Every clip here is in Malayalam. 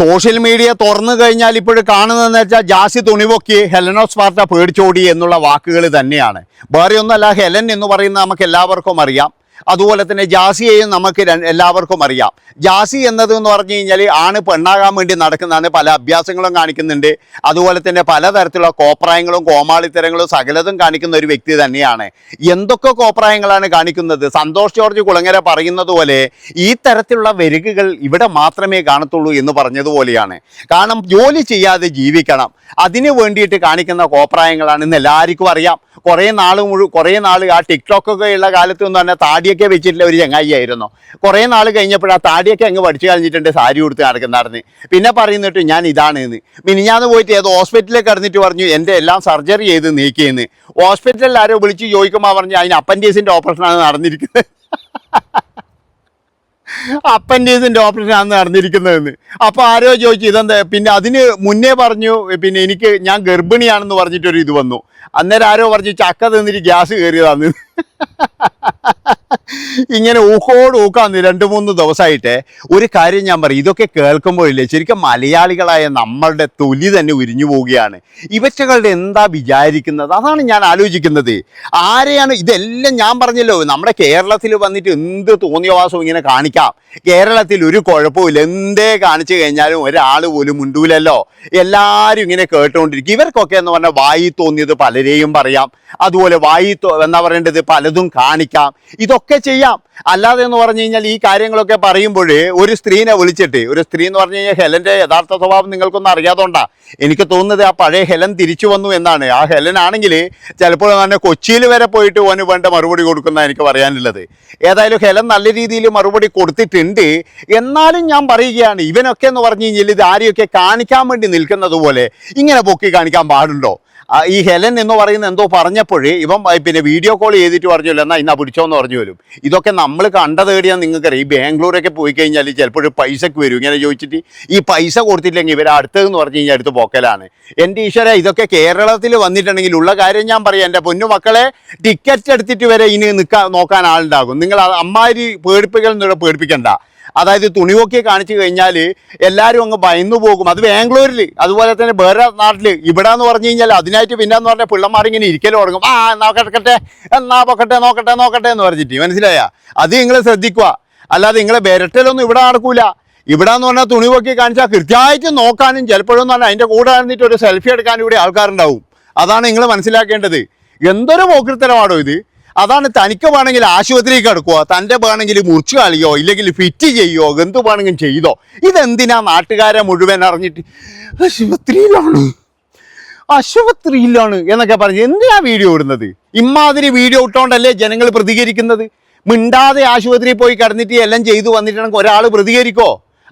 സോഷ്യൽ മീഡിയ തുറന്നു കഴിഞ്ഞാൽ ഇപ്പോഴും കാണുന്നതെന്ന് വെച്ചാൽ ജാസി തുണിവൊക്കി ഹെലനോ സ്പാർട്ട പേടിച്ചോടി എന്നുള്ള വാക്കുകൾ തന്നെയാണ്. വേറെ ഒന്നല്ല ഹെലൻ എന്ന് പറയുന്നത് നമുക്ക് എല്ലാവർക്കും അറിയാം. അതുപോലെ തന്നെ ജാസിയെയും നമുക്ക് എല്ലാവർക്കും അറിയാം. ജാസി എന്നത് എന്ന് പറഞ്ഞു കഴിഞ്ഞാൽ ആണ് പെണ്ണാകാൻ വേണ്ടി നടക്കുന്നതാണ്. പല അഭ്യാസങ്ങളും കാണിക്കുന്നുണ്ട്. അതുപോലെ തന്നെ പലതരത്തിലുള്ള കോപ്രായങ്ങളും കോമാളിത്തരങ്ങളും സകലതും കാണിക്കുന്ന ഒരു വ്യക്തി തന്നെയാണ്. എന്തൊക്കെ കോപ്രായങ്ങളാണ് കാണിക്കുന്നത്? സന്തോഷ് ജോർജ് കുളങ്ങര പറയുന്നത് പോലെ ഈ തരത്തിലുള്ള വെരുകുകൾ ഇവിടെ മാത്രമേ കാണത്തുള്ളൂ എന്ന് പറഞ്ഞതുപോലെയാണ്. കാരണം ജോലി ചെയ്യാതെ ജീവിക്കണം. അതിനു വേണ്ടിയിട്ട് കാണിക്കുന്ന കോപ്രായങ്ങളാണ് ഇന്ന് എല്ലാവർക്കും അറിയാം. കുറേ നാൾ മുഴുവൻ കുറേ നാൾ ആ ടിക്ടോക്കൊക്കെ ഉള്ള കാലത്ത് എന്ന് പറഞ്ഞാൽ താടിയൊക്കെ വെച്ചിട്ടുള്ള ഒരു ചങ്ങായിയായിരുന്നു. കുറേ നാൾ കഴിഞ്ഞപ്പോൾ ആ താടിയൊക്കെ അങ്ങ് പഠിച്ചു കളഞ്ഞിട്ടുണ്ട് സാരി കൊടുത്ത് നടക്കുന്നതാണ് പിന്നെ പറയുന്നിട്ട് ഞാൻ ഇതാണ് എന്ന് മിനിഞ്ഞാന്ന് പോയിട്ട് ഏതോ ഹോസ്പിറ്റലിൽ കിടന്നിട്ട് പറഞ്ഞു എന്റെ എല്ലാം സർജറി ചെയ്ത് നീക്കിയെന്ന്. ഹോസ്പിറ്റലിൽ ആരോ വിളിച്ച് ചോദിക്കുമ്പോൾ പറഞ്ഞു അതിന് അപ്പൻഡീസിന്റെ ഓപ്പറേഷനാണ് നടന്നിരിക്കുന്നത്. അപ്പൻഡീസിന്റെ ഓപ്പറേഷനാണ് നടന്നിരിക്കുന്നതെന്ന്. അപ്പോൾ ആരോ ചോദിച്ചു ഇതെന്താ? പിന്നെ അതിന് മുന്നേ പറഞ്ഞു പിന്നെ എനിക്ക് ഞാൻ ഗർഭിണിയാണെന്ന് പറഞ്ഞിട്ടൊരു ഇത് വന്നു. അന്നേരം ആരോ പറഞ്ഞു ചക്ക തിന്നിട്ട് ഗ്യാസ് കയറിയതാന്ന്. ഇങ്ങനെ ഊക്കോട് ഊക്കാന്ന് രണ്ട് മൂന്ന് ദിവസമായിട്ട് ഒരു കാര്യം ഞാൻ പറയും. ഇതൊക്കെ കേൾക്കുമ്പോഴില്ലേ ശരിക്കും മലയാളികളായ നമ്മളുടെ തൊലി തന്നെ ഉരിഞ്ഞു പോവുകയാണ്. ഇവറ്റകളുടെ എന്താ വിചാരിക്കുന്നത്? അതാണ് ഞാൻ ആലോചിക്കുന്നത്. ആരെയാണ്? ഇതെല്ലാം ഞാൻ പറഞ്ഞല്ലോ. നമ്മുടെ കേരളത്തിൽ വന്നിട്ട് എന്ത് തോന്നിയവാസവും ഇങ്ങനെ കാണിക്കാം. കേരളത്തിൽ ഒരു കുഴപ്പമില്ല എന്തേ കാണിച്ചു കഴിഞ്ഞാലും ഒരാൾ പോലും ഉണ്ടൂലല്ലോ എല്ലാവരും ഇങ്ങനെ കേട്ടുകൊണ്ടിരിക്കും. ഇവർക്കൊക്കെ എന്ന് പറഞ്ഞാൽ വായി തോന്നിയത് പലരെയും പറയാം. അതുപോലെ വായി എന്താ പറയേണ്ടത്? പലതും കാണിക്കാം. ഇതൊക്കെ ചെയ്യാം. അല്ലാതെ എന്ന് പറഞ്ഞു കഴിഞ്ഞാൽ ഈ കാര്യങ്ങളൊക്കെ പറയുമ്പോൾ ഒരു സ്ത്രീനെ വിളിച്ചിട്ട് ഒരു സ്ത്രീ എന്ന് പറഞ്ഞു കഴിഞ്ഞാൽ ഹെലന്റെ യഥാർത്ഥ സ്വഭാവം നിങ്ങൾക്കൊന്നും അറിയാതുകൊണ്ടാ എനിക്ക് തോന്നുന്നത് ആ പഴയ ഹെലൻ തിരിച്ചു വന്നു എന്നാണ്. ആ ഹെലൻ ആണെങ്കിൽ ചിലപ്പോൾ തന്നെ കൊച്ചിയിൽ വരെ പോയിട്ട് ഓന് വേണ്ട മറുപടി കൊടുക്കുന്ന എനിക്ക് പറയാനുള്ളത്. ഏതായാലും ഹെലൻ നല്ല രീതിയിൽ മറുപടി കൊടുത്തിട്ടുണ്ട്. എന്നാലും ഞാൻ പറയുകയാണ് ഇവനൊക്കെ എന്ന് പറഞ്ഞു കഴിഞ്ഞാൽ ഇത് ആരെയൊക്കെ കാണിക്കാൻ വേണ്ടി നിൽക്കുന്നത് പോലെ ഇങ്ങനെ പൊക്കി കാണിക്കാൻ പാടുണ്ടോ? ഈ ഹെലൻ എന്ന് പറയുന്ന എന്തോ പറഞ്ഞപ്പോഴേ ഇവൻ പിന്നെ വീഡിയോ കോൾ ചെയ്തിട്ട് പറഞ്ഞല്ലോ എന്നാൽ ഇന്നാ പിടിച്ചോന്ന് പറഞ്ഞു വരും ഇതൊക്കെ നമ്മൾ കണ്ട തേടിയാൽ നിങ്ങൾക്കറിയാം. ഈ ബാംഗ്ലൂരൊക്കെ പോയി കഴിഞ്ഞാൽ ചിലപ്പോൾ പൈസക്ക് വരും. ഇങ്ങനെ ചോദിച്ചിട്ട് ഈ പൈസ കൊടുത്തില്ലെങ്കിൽ ഇവർ അടുത്തതെന്ന് പറഞ്ഞു കഴിഞ്ഞാൽ അടുത്ത് പോക്കലാണ്. എന്റെ ഈശ്വര ഇതൊക്കെ കേരളത്തിൽ വന്നിട്ടുണ്ടെങ്കിൽ ഉള്ള കാര്യം ഞാൻ പറയാം. എന്റെ പൊന്നു മക്കളെ ടിക്കറ്റ് എടുത്തിട്ട് വരെ ഇനി നിൽക്കാൻ നോക്കാൻ ആളുണ്ടാകും. നിങ്ങൾ അമ്മാതിരി പേടിപ്പിക്കൽ എന്നിവിടെ പേടിപ്പിക്കണ്ട. അതായത് തുണിവൊക്കെ കാണിച്ചു കഴിഞ്ഞാൽ എല്ലാവരും അങ്ങ് ഭയന്നു പോകും. അത് ബാംഗ്ലൂരിൽ അതുപോലെ തന്നെ വേറെ നാട്ടിൽ ഇവിടെ എന്ന് പറഞ്ഞു കഴിഞ്ഞാൽ അതിനായിട്ട് പിന്നെ എന്ന് പറഞ്ഞാൽ പിള്ളമാർ ഇങ്ങനെ ഇരിക്കൽ തുടങ്ങും. ആ എന്നാ കിടക്കട്ടെ? എന്നാ പൊക്കട്ടെ? നോക്കട്ടെ? നോക്കട്ടെ എന്ന് പറഞ്ഞിട്ട്. മനസ്സിലായ? അത് നിങ്ങൾ ശ്രദ്ധിക്കുക. അല്ലാതെ നിങ്ങളെ വിരട്ടലൊന്നും ഇവിടെ നടക്കൂല. ഇവിടെ എന്ന് പറഞ്ഞാൽ തുണിവൊക്കെ കാണിച്ചാൽ കൃത്യമായിട്ട് നോക്കാനും ചിലപ്പോഴെന്ന് പറഞ്ഞാൽ അതിന്റെ കൂടെ നടന്നിട്ട് ഒരു സെൽഫി എടുക്കാനും ഇവിടെ ആൾക്കാരുണ്ടാവും. അതാണ് നിങ്ങൾ മനസ്സിലാക്കേണ്ടത്. എന്തൊരു പോക്കൃത്തരമാണോ ഇത്? അതാണ് തനിക്ക് വേണമെങ്കിൽ ആശുപത്രിയിൽ കിടക്കുവോ തന്റെ വേണമെങ്കിൽ മുറിച്ചു കളിയോ ഇല്ലെങ്കിൽ ഫിറ്റ് ചെയ്യോ എന്ത് വേണമെങ്കിലും ചെയ്തോ? ഇതെന്തിനാ നാട്ടുകാരെ മുഴുവൻ അറിഞ്ഞിട്ട് ആശുപത്രിയിലാണ്? ആശുപത്രിയിലാണ് എന്നൊക്കെ പറഞ്ഞ് എന്തിനാ വീഡിയോ ഇടുന്നത്? ഇമ്മാതിരി വീഡിയോ ഇട്ടോണ്ടല്ലേ ജനങ്ങൾ പ്രതികരിക്കുന്നത്? മിണ്ടാതെ ആശുപത്രിയിൽ പോയി കിടന്നിട്ട് എല്ലാം ചെയ്തു വന്നിട്ടാണെങ്കിൽ ഒരാൾ പ്രതികരിക്കോ?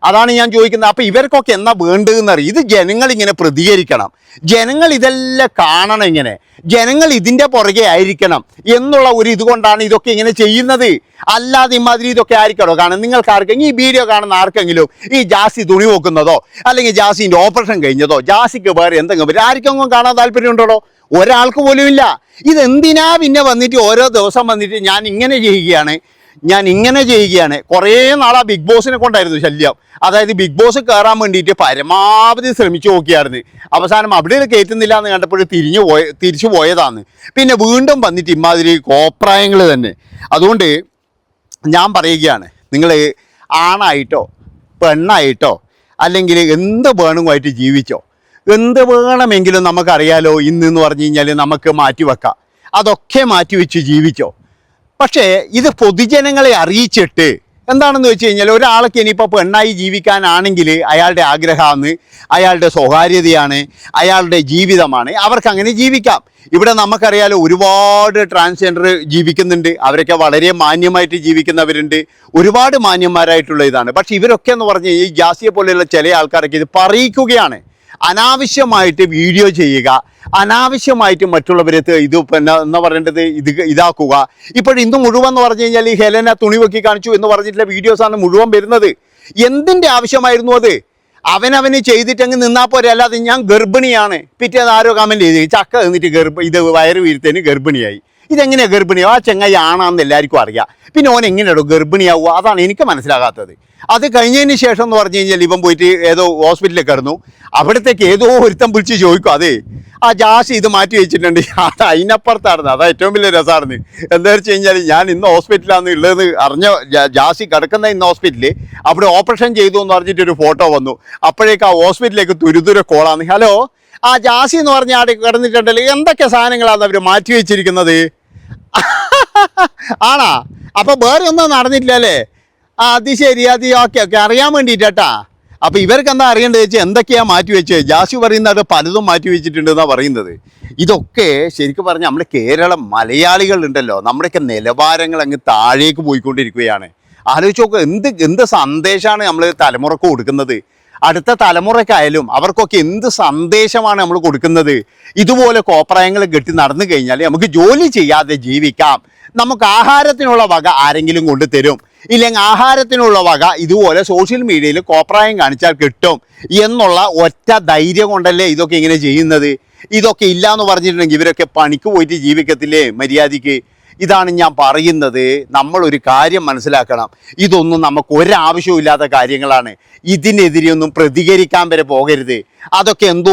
അതാണ് ഞാൻ ചോദിക്കുന്നത്. അപ്പോൾ ഇവർക്കൊക്കെ എന്നാ വേണ്ടതെന്ന് അറിയും ഇത് ജനങ്ങൾ ഇങ്ങനെ പ്രതികരിക്കണം. ജനങ്ങൾ ഇതെല്ലാം കാണണം ഇങ്ങനെ. ജനങ്ങൾ ഇതിന്റെ പുറകെ ആയിരിക്കണം എന്നുള്ള ഒരു ഇതുകൊണ്ടാണ് ഇതൊക്കെ ഇങ്ങനെ ചെയ്യുന്നത്. അല്ലാതെ ഇമാതിരി ഇതൊക്കെ ആയിരിക്കണോ? കാണും നിങ്ങൾക്ക് ആർക്കെങ്കിലും ഈ വീഡിയോ കാണുന്ന ആർക്കെങ്കിലും ഈ ജാസി തുണി നോക്കുന്നതോ അല്ലെങ്കിൽ ജാസിന്റെ ഓപ്പറേഷൻ കഴിഞ്ഞതോ ജാസിക്ക് വേറെ എന്തെങ്കിലും വരും ആർക്കെങ്കിലും കാണാൻ താല്പര്യമുണ്ടോ ഒരാൾക്ക് പോലും ഇല്ല. ഇതെന്തിനാ പിന്നെ വന്നിട്ട് ഓരോ ദിവസം വന്നിട്ട് ഞാൻ ഇങ്ങനെ ചെയ്യുകയാണ്? ഞാൻ ഇങ്ങനെ ചെയ്യുകയാണ്. കുറേ നാളാ ബിഗ് ബോസിനെ കൊണ്ടായിരുന്നു ശല്യം. അതായത് ബിഗ് ബോസ് കയറാൻ വേണ്ടിയിട്ട് പരമാവധി ശ്രമിച്ചു നോക്കിയായിരുന്നു. അവസാനം അവിടെ കയറ്റുന്നില്ല എന്ന് കണ്ടപ്പോൾ തിരിഞ്ഞു പോയ തിരിച്ചു പോയതാണ്. പിന്നെ വീണ്ടും വന്നിട്ട് ഇമാതിരി കോപ്രായങ്ങൾ തന്നെ. അതുകൊണ്ട് ഞാൻ പറയുകയാണ് നിങ്ങൾ ആണായിട്ടോ പെണ്ണായിട്ടോ അല്ലെങ്കിൽ എന്ത് വേണമായിട്ട് ജീവിച്ചോ എന്ത് വേണമെങ്കിലും നമുക്കറിയാലോ ഇന്ന് എന്ന് പറഞ്ഞു കഴിഞ്ഞാൽ നമുക്ക് മാറ്റി വെക്കാം അതൊക്കെ മാറ്റി മാറ്റിവെച്ച് ജീവിച്ചോ. പക്ഷേ ഇത് പൊതുജനങ്ങളെ അറിയിച്ചിട്ട് എന്താണെന്ന് വെച്ച് കഴിഞ്ഞാൽ ഒരാൾക്ക് ഇനിയിപ്പോൾ പെണ്ണായി ജീവിക്കാനാണെങ്കിൽ അയാളുടെ ആഗ്രഹമാണ് അയാളുടെ സ്വകാര്യതയാണ് അയാളുടെ ജീവിതമാണ്. അവർക്ക് അങ്ങനെ ജീവിക്കാം. ഇവിടെ നമുക്കറിയാലോ ഒരുപാട് ട്രാൻസ്ജെൻഡർ ജീവിക്കുന്നുണ്ട്. അവരൊക്കെ വളരെ മാന്യമായിട്ട് ജീവിക്കുന്നവരുണ്ട്. ഒരുപാട് മാന്യന്മാരായിട്ടുള്ള ഇതാണ്. പക്ഷേ ഇവരൊക്കെ എന്ന് പറഞ്ഞാൽ ഈ ജാസിയെ പോലെയുള്ള ചില ആൾക്കാരൊക്കെ ഇത് പറയിക്കുകയാണ്. അനാവശ്യമായിട്ട് വീഡിയോ ചെയ്യുക അനാവശ്യമായിട്ട് മറ്റുള്ളവരെ ഇത് പിന്നെ എന്താ പറയേണ്ടത്? ഇത് ഇതാക്കുക. ഇപ്പോൾ ഇന്ന് മുഴുവൻ എന്ന് പറഞ്ഞു കഴിഞ്ഞാൽ ഈ ഹെലന തുണി വെക്കി കാണിച്ചു എന്ന് പറഞ്ഞിട്ടുള്ള വീഡിയോസാണ് മുഴുവൻ വരുന്നത്. എന്തിന്റെ ആവശ്യമായിരുന്നു അത്? അവനവന് ചെയ്തിട്ടങ്ങ് നിന്നാൽ പോരെ. അല്ലാതെ ഞാൻ ഗർഭിണിയാണ്. പിറ്റേന്ന് ആരോ കമന്റ് ചെയ്ത്. ചക്ക നിന്നിട്ട് ഗർഭ ഇത് വയറ് വീഴ്ത്തേന് ഗർഭിണിയായി. ഇതെങ്ങനെയാണ് ഗർഭിണിയോ? ആ ചെങ്ങായി ആണാന്ന് എല്ലാവർക്കും അറിയാം. പിന്നെ ഓൻ എങ്ങനെയാണോ ഗർഭിണിയാവുക? അതാണ് എനിക്ക് മനസ്സിലാകാത്തത്. അത് കഴിഞ്ഞതിന് ശേഷം എന്ന് പറഞ്ഞു കഴിഞ്ഞാൽ ഇവൻ പോയിട്ട് ഏതോ ഹോസ്പിറ്റലിൽ കിടന്നു. അവിടത്തേക്ക് ഏതോ ഒരുത്തം വിളിച്ച് ചോദിക്കും അതെ ആ ജാസി ഇത് മാറ്റി വെച്ചിട്ടുണ്ട്. അത് അതിനപ്പുറത്തായിരുന്നു അതാ ഏറ്റവും വലിയ രസമായിരുന്നു എന്താ വെച്ച് കഴിഞ്ഞാൽ ഞാൻ ഇന്ന് ഹോസ്പിറ്റലാണ് ഉള്ളതെന്ന് അറിഞ്ഞ ജാസി കിടക്കുന്ന ഇന്ന് ഹോസ്പിറ്റലിൽ അവിടെ ഓപ്പറേഷൻ ചെയ്തു എന്ന് പറഞ്ഞിട്ട് ഒരു ഫോട്ടോ വന്നു. അപ്പോഴേക്ക് ആ ഹോസ്പിറ്റലിലേക്ക് തുരുതുര കോളാണ് ഹലോ ആ ജാസി എന്ന് പറഞ്ഞ ആടെ കിടന്നിട്ടുണ്ടല്ലോ. എന്തൊക്കെ സാധനങ്ങളാണ് അവർ മാറ്റി വെച്ചിരിക്കുന്നത്? ആണാ? അപ്പൊ വേറെ ഒന്നും നടന്നിട്ടില്ല അല്ലേ ആ അത് ശരി അത് ഓക്കെ ഓക്കെ. അറിയാൻ വേണ്ടിയിട്ടാ. അപ്പൊ ഇവർക്ക് എന്താ അറിയേണ്ടത് വെച്ചാൽ എന്തൊക്കെയാ മാറ്റി വെച്ചത് ജാസു പറയുന്നത് പലതും മാറ്റി വെച്ചിട്ടുണ്ട് എന്നാ പറയുന്നത്. ഇതൊക്കെ ശരിക്കും പറഞ്ഞാൽ നമ്മുടെ കേരളം മലയാളികൾ ഉണ്ടല്ലോ. നമ്മുടെയൊക്കെ നിലവാരങ്ങൾ അങ്ങ് താഴേക്ക് പോയിക്കൊണ്ടിരിക്കുകയാണ്. ആലോചിച്ച് നോക്കുക എന്ത് എന്ത് സന്ദേശമാണ് നമ്മൾ തലമുറയ്ക്ക് കൊടുക്കുന്നത്? അടുത്ത തലമുറക്കായാലും അവർക്കൊക്കെ എന്ത് സന്ദേശമാണ് നമ്മൾ കൊടുക്കുന്നത്? ഇതുപോലെ കോപ്രായങ്ങൾ കെട്ടി നടന്നു കഴിഞ്ഞാൽ നമുക്ക് ജോലി ചെയ്യാതെ ജീവിക്കാം. നമുക്ക് ആഹാരത്തിനുള്ള വക ആരെങ്കിലും കൊണ്ട് തരും. ഇല്ലെങ്കിൽ ആഹാരത്തിനുള്ള വക ഇതുപോലെ സോഷ്യൽ മീഡിയയിൽ കോപ്രായം കാണിച്ചാൽ കിട്ടും എന്നുള്ള ഒറ്റ ധൈര്യം കൊണ്ടല്ലേ ഇതൊക്കെ ഇങ്ങനെ ചെയ്യുന്നത്? ഇതൊക്കെ ഇല്ല എന്ന് പറഞ്ഞിട്ടുണ്ടെങ്കിൽ ഇവരൊക്കെ പണിക്ക് പോയിട്ട് ജീവിക്കത്തില്ലേ മര്യാദയ്ക്ക്? ഇതാണ് ഞാൻ പറയുന്നത്. നമ്മൾ ഒരു കാര്യം മനസ്സിലാക്കണം. ഇതൊന്നും നമുക്ക് ഒരാവശ്യമില്ലാത്ത കാര്യങ്ങളാണ്. ഇതിനെതിരെയൊന്നും പ്രതികരിക്കാൻ വരെ പോകരുത്. അതൊക്കെ എന്തോ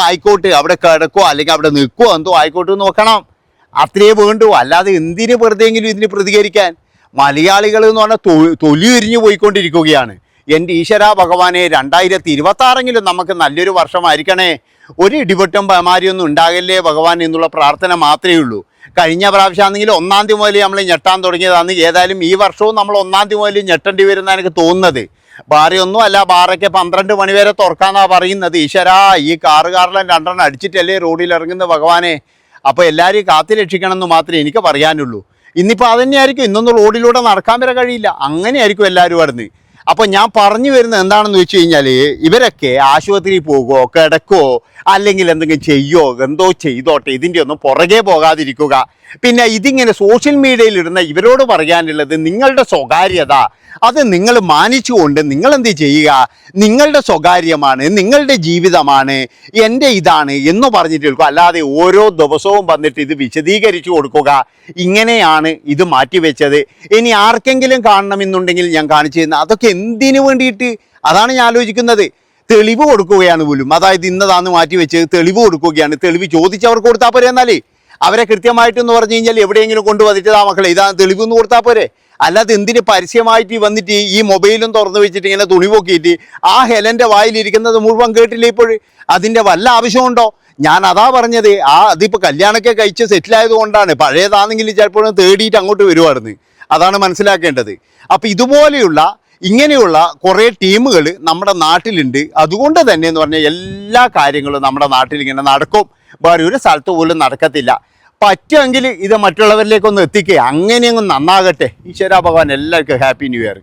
ആയിക്കോട്ടെ. അവിടെ കിടക്കോ അല്ലെങ്കിൽ അവിടെ നിൽക്കുമോ എന്തോ ആയിക്കോട്ടെ നോക്കണം. അത്രയേ വേണ്ടു. അല്ലാതെ എന്തിനു വെറുതെയെങ്കിലും ഇതിന് പ്രതികരിക്കാൻ? മലയാളികൾ എന്ന് പറഞ്ഞാൽ തൊലി ഉരിഞ്ഞു പോയിക്കൊണ്ടിരിക്കുകയാണ്. എന്റെ ഈശ്വര ഭഗവാനെ രണ്ടായിരത്തി ഇരുപത്തി ആറെങ്കിലും നമുക്ക് നല്ലൊരു വർഷമായിരിക്കണേ. ഒരു ഇടിപെട്ടും പമാരിയൊന്നും ഉണ്ടാകല്ലേ ഭഗവാൻ എന്നുള്ള പ്രാർത്ഥന മാത്രമേ ഉള്ളൂ. കഴിഞ്ഞ പ്രാവശ്യമാണെങ്കിൽ ഒന്നാം തീയതി മുതൽ നമ്മൾ ഞെട്ടാൻ തുടങ്ങിയതാണ്. ഏതായാലും ഈ വർഷവും നമ്മൾ ഒന്നാം തീയതി മുതൽ ഞെട്ടേണ്ടി വരുന്ന എനിക്ക് തോന്നുന്നത്. ബാറയൊന്നും അല്ല ബാറയ്ക്ക് പന്ത്രണ്ട് മണി വരെ തുറക്കാന്നാണ് പറയുന്നത്. ഈശ്വരാ ഈ കാറ് കാറിലും രണ്ടെണ്ണം അടിച്ചിട്ടല്ലേ റോഡിൽ ഇറങ്ങുന്ന ഭഗവാനെ. അപ്പോൾ എല്ലാവരെയും കാത്തു രക്ഷിക്കണം എന്ന് മാത്രമേ എനിക്ക് പറയാനുള്ളൂ. ഇന്നിപ്പോൾ അതുതന്നെയായിരിക്കും ഇന്നൊന്നും റോഡിലൂടെ നടക്കാൻ വരെ കഴിയില്ല. അങ്ങനെയായിരിക്കും എല്ലാവരും വരുന്നത്. അപ്പോൾ ഞാൻ പറഞ്ഞു വരുന്നത് എന്താണെന്ന് വെച്ച് കഴിഞ്ഞാൽ ഇവരൊക്കെ ആശുപത്രിയിൽ പോകുമോ കിടക്കുമോ അല്ലെങ്കിൽ എന്തെങ്കിലും ചെയ്യോ എന്തോ ചെയ്തോട്ടെ ഇതിന്റെ ഒന്നും പുറകെ പോകാതിരിക്കുക. പിന്നെ ഇതിങ്ങനെ സോഷ്യൽ മീഡിയയിൽ ഇടുന്ന ഇവരോട് പറയാനുള്ളത് നിങ്ങളുടെ സ്വകാര്യത. അത് നിങ്ങൾ മാനിച്ചുകൊണ്ട് നിങ്ങൾ എന്ത് ചെയ്യുക? നിങ്ങളുടെ സ്വകാര്യമാണ് നിങ്ങളുടെ ജീവിതമാണ് എന്റെ ഇതാണ് എന്ന് പറഞ്ഞിട്ട് കേൾക്കുക അല്ലാതെ ഓരോ ദിവസവും വന്നിട്ട് ഇത് വിശദീകരിച്ചു കൊടുക്കുക. ഇങ്ങനെയാണ് ഇത് മാറ്റിവെച്ചത്. ഇനി ആർക്കെങ്കിലും കാണണമെന്നുണ്ടെങ്കിൽ ഞാൻ കാണിച്ചു തരുന്ന. അതൊക്കെ എന്തിനു വേണ്ടിയിട്ട്? അതാണ് ഞാൻ ആലോചിക്കുന്നത്. തെളിവ് കൊടുക്കുകയാണ് പോലും. അതായത് ഇന്നതാന്ന് മാറ്റി വെച്ച് തെളിവ് കൊടുക്കുകയാണ്. തെളിവ് ചോദിച്ചവർക്ക് കൊടുത്താൽ പോരെ എന്നാലേ? അവരെ കൃത്യമായിട്ടെന്ന് പറഞ്ഞു കഴിഞ്ഞാൽ എവിടെയെങ്കിലും കൊണ്ടുവന്നിട്ട് ആ മക്കളെ ഇതാണ് തെളിവ് എന്ന് കൊടുത്താൽ പോരെ? അല്ലാതെ എന്തിന് പരസ്യമായിട്ട് വന്നിട്ട് ഈ മൊബൈലും തുറന്നു വെച്ചിട്ട് ഇങ്ങനെ തുണി പൊക്കിയിട്ട് ആ ഹെലന്റെ വായിലിരിക്കുന്നത് മുഴുവൻ കേട്ടില്ല ഇപ്പോൾ അതിന്റെ വല്ല ആവശ്യമുണ്ടോ? ഞാൻ അതാ പറഞ്ഞത്. ആ അതിപ്പോൾ കല്യാണമൊക്കെ കഴിച്ച് സെറ്റിലായത് കൊണ്ടാണ്. പഴയതാണെങ്കിൽ ചിലപ്പോഴും തേടിയിട്ട് അങ്ങോട്ട് വരുമായിരുന്നു അതാണ് മനസ്സിലാക്കേണ്ടത്. അപ്പോൾ ഇതുപോലെയുള്ള ഇങ്ങനെയുള്ള കുറേ ടീമുകൾ നമ്മുടെ നാട്ടിലുണ്ട്. അതുകൊണ്ട് തന്നെ എന്ന് പറഞ്ഞാൽ എല്ലാ കാര്യങ്ങളും നമ്മുടെ നാട്ടിൽ ഇങ്ങനെ നടക്കും. വേറെ ഒരു സ്ഥലത്ത് പോലും നടക്കത്തില്ല. പറ്റുമെങ്കിൽ ഇത് മറ്റുള്ളവരിലേക്കൊന്ന് എത്തിക്കുക അങ്ങനെയൊന്നും നന്നാകട്ടെ. ഈശ്വര ഭഗവാൻ എല്ലാവർക്കും ഹാപ്പി ന്യൂ ഇയർ